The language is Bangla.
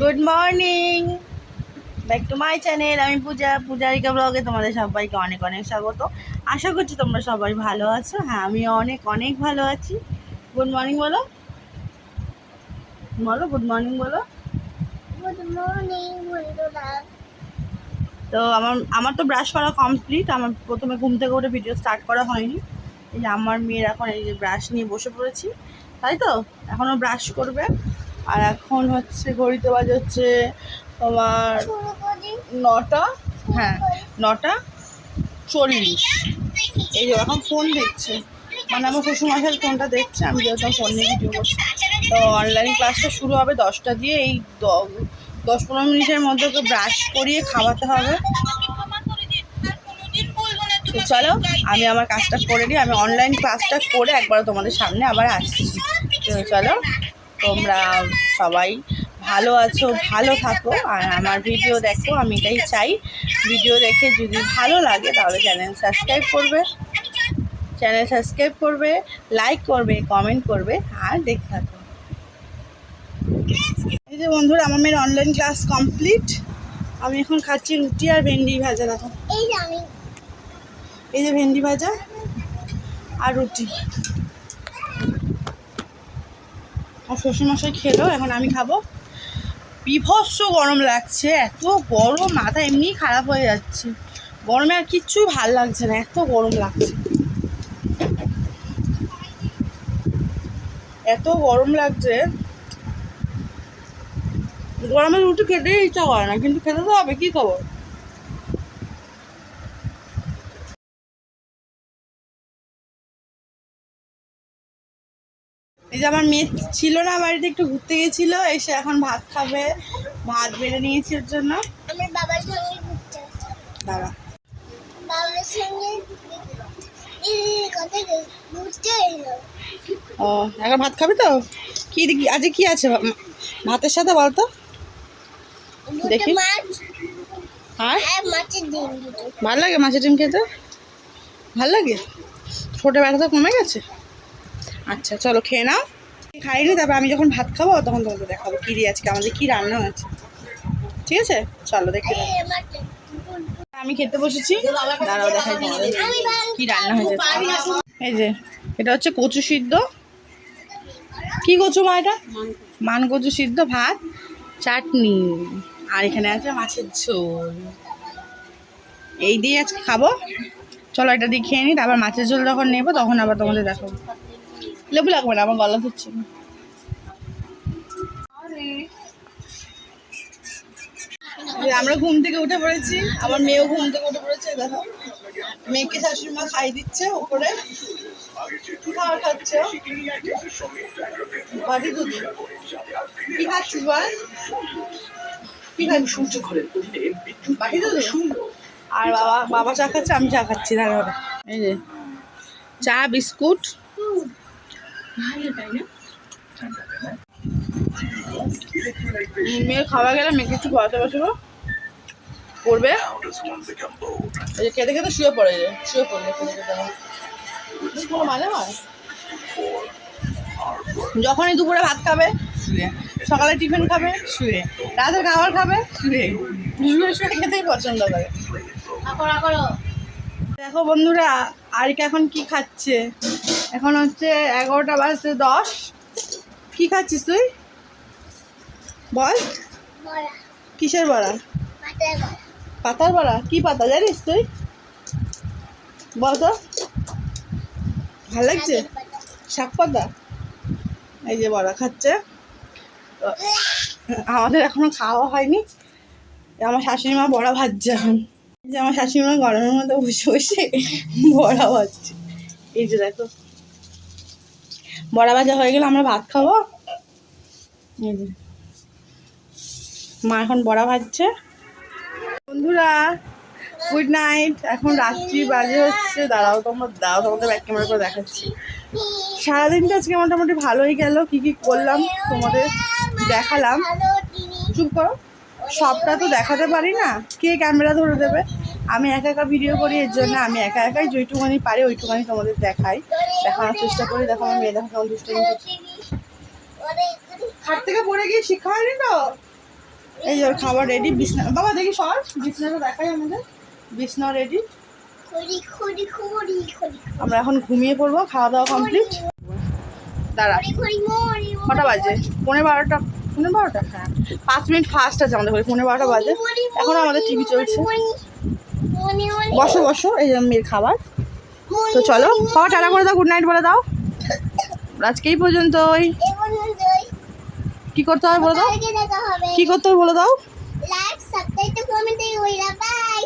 Good morning back to my channel আমি পূজা পূজারিকা ব্লগে তোমাদের সবাইকে অনেক অনেক স্বাগত। আশা করছি তোমরা সবাই ভালো আছো। হ্যাঁ আমি অনেক অনেক ভালো আছি। গুড মর্নিং বলো। বলো গুড মর্নিং বলো। গুড মর্নিং তো আমার আমার তো ব্রাশ করা কমপ্লিট আমার প্রথমে ঘুম থেকে উঠে ভিডিও স্টার্ট করা হয়নি। এই যে আমার মেয়ের এখন এই যে ব্রাশ নিয়ে বসে পড়েছি। তাই তো? এখনও ব্রাশ করবে। আর এখন হচ্ছে ঘড়িতে বাজে হচ্ছে তোমার নটা? হ্যাঁ নটা চল্লিশ। এই যে এখন ফোন দেখছে। মানে আমার শ্বশুরমশাই ফোনটা দেখছে আমি যেহেতু ফোন নিয়ে ভিডিও করছি। তো অনলাইন ক্লাসটা শুরু হবে দশটা দিয়ে এই দশ পনেরো মিনিটের মধ্যে ওকে ব্রাশ করিয়ে খাওয়াতে হবে। তো চলো আমি আমার কাজটা করে নিই আমি অনলাইন ক্লাসটা করে একবার তোমাদের সামনে আবার আসছি। তো চলো। তোমরা সবাই ভালো আছো ভালো থাকো। আর আমার ভিডিও দেখো আমি এটাই চাই। ভিডিও দেখে যদি ভালো লাগে তাহলে চ্যানেল সাবস্ক্রাইব করবে। চ্যানেল সাবস্ক্রাইব করবে লাইক করবে কমেন্ট করবে আর দেখতে থাকো। এই যে বন্ধুরা আমার মেয়ের অনলাইন ক্লাস কমপ্লিট আমি এখন খাচ্ছি রুটি আর ভেন্ডি ভাজা দেখো। এই যে এই যে ভেন্ডি ভাজা আর রুটি। আর শ্বশুরমশাই খেলো, এখন আমি খাব। বিভৎস গরম লাগছে, এত গরম, মাথা এমনি খারাপ হয়ে যাচ্ছে। গরমে আর কিচ্ছুই ভালো লাগছে না, এত গরম লাগছে। এত গরম লাগছে। গরমে রুটি খেতেই ইচ্ছা করে না, কিন্তু খেতে তো হবে, কী খবর? এই যে আমার মেয়ে ছিল না বাড়িতে একটু ঘুরতে গেছিল এসে এখন ভাত খাবে ভাত বেড়ে নিয়েছি ওর জন্য। বাবার সঙ্গে ঘুরতে। বাবার সঙ্গে এলো। ও এখন ভাত খাবে তো? কি আজকে কি আছে ভাতের সাথে বলতো? দেখি। আর? ভালো লাগে মাছের ডিম খেতে? ভালো লাগে? ছোটো ব্যথাটা কমে গেছে? আচ্ছা চলো খেয়ে নাও। খাইনি, তারপর আমি যখন ভাত খাব, তখন তোমাকে দেখাবো কী আজকে আমাদের কী রান্না হয়েছে। ঠিক আছে? চলো দেখে আমি খেতে বসেছি। দাঁড়াও, দেখাই কি রান্না হয়েছে। এই যে, এটা হচ্ছে কচু সিদ্ধ। কি কচু মা এটা? মান কচু সিদ্ধ, ভাত, চাটনি। আর এখানে আছে মাছের ঝোল। এই দিয়ে আজকে খাব। চলো এটা দিয়ে খেয়ে নিই তারপর মাছের ঝোল যখন নেব, তখন আবার তোমাদের দেখাবো। লেবু লাগবে না আমার গলা ধরছে না। আমরা ঘুম থেকে উঠে পড়েছি আমার মেয়েও ঘুম থেকে উঠে পড়েছে দেখো। মেয়েকে শাশুড়ি মা খাই দিচ্ছে উপরে কি খাবার খাচ্ছে? বাটি দুধ কি খাচ্ছিস বল? কি খাচ্ছিস? বাটি দুধ আর বাবা বাবা চা খাচ্ছে আমি চা খাচ্ছি দাঁড়া ওটা এই যে চা বিস্কুট মেয়ে খাওয়া গেলে মেয়েকে একটু পড়াতে বসবো পড়বে? খেতে খেতে শুয়ে পড়ে যায় শুয়ে খেতে খেতে কোনো মানে হয় যখনই দুপুরে ভাত খাবে শুয়ে। সকালে টিফিন খাবে শুয়ে। রাতের খাবার খাবে শুয়ে। শুয়ে শুয়ে খেতেই পছন্দ করে। দেখো বন্ধুরা আরিকা এখন কি খাচ্ছে? এখন হচ্ছে এগারোটা বাজতে দশ। কি খাচ্ছিস তুই? বল। কিসের বড়া? পাতার বড়া। কি পাতা জানিস তুই? বল তো। ভালো লাগছে? শাক পাতা? এই যে বড়া খাচ্ছে। আমাদের এখনও খাওয়া হয়নি। আমার শাশুড়ি মা বড়া ভাজছে এখন। এই যে আমার শাশুড়ি মা গরমের মধ্যে বসে বসে বড়া ভাজছে। এই যে দেখো। বড়া ভাজা হয়ে গেলে আমরা ভাত খাব। মা এখন বড়া ভাজছে। বন্ধুরা গুড নাইট এখন রাত্রি বাজে হচ্ছে। দাঁড়াও তোমরা দাও তোমাদের ব্যাক ক্যামেরা করে দেখাচ্ছি। সারাদিনটা আজকে মোটামুটি ভালোই গেল। কি কি করলাম তোমাদের দেখালাম। চুপ করো। সবটা তো দেখাতে পারি না। কে ক্যামেরা ধরে দেবে? আমি একা একা ভিডিও করি, এর জন্য আমি একা একাই যেইটুখানি পারি ওইটুখানি তোমাদের দেখাই। দেখানোর চেষ্টা করি, দেখো আমার মেয়ে দেখো কেমন দুষ্টামি খাট থেকে পড়ে গিয়ে শিক্ষা হয়নি তো? এই ওর খাবার রেডি বিছনা বাবা দেখি সর, বিছনাটা দেখাই আমাদের। বিছনা রেডি আমরা এখন ঘুমিয়ে পড়ব, খাওয়া দাওয়া কমপ্লিট দাঁড়া, কটা বাজে? পনেরো বারোটা পনেরো বারোটা? হ্যাঁ পাঁচ মিনিট ফাস্ট আছে আমাদের পনেরো বারোটা বাজে। এখনও আমাদের টিভি চলছে। বসো বসো, এই যে মেয়ের খাবার। তো চলো বাবা টাটা করে দাও গুড নাইট বলে দাও। আজকেই পর্যন্ত ওই কি করতে হবে বলে দাও? কি করতে হবে বলে দাও? Like subscribe comment by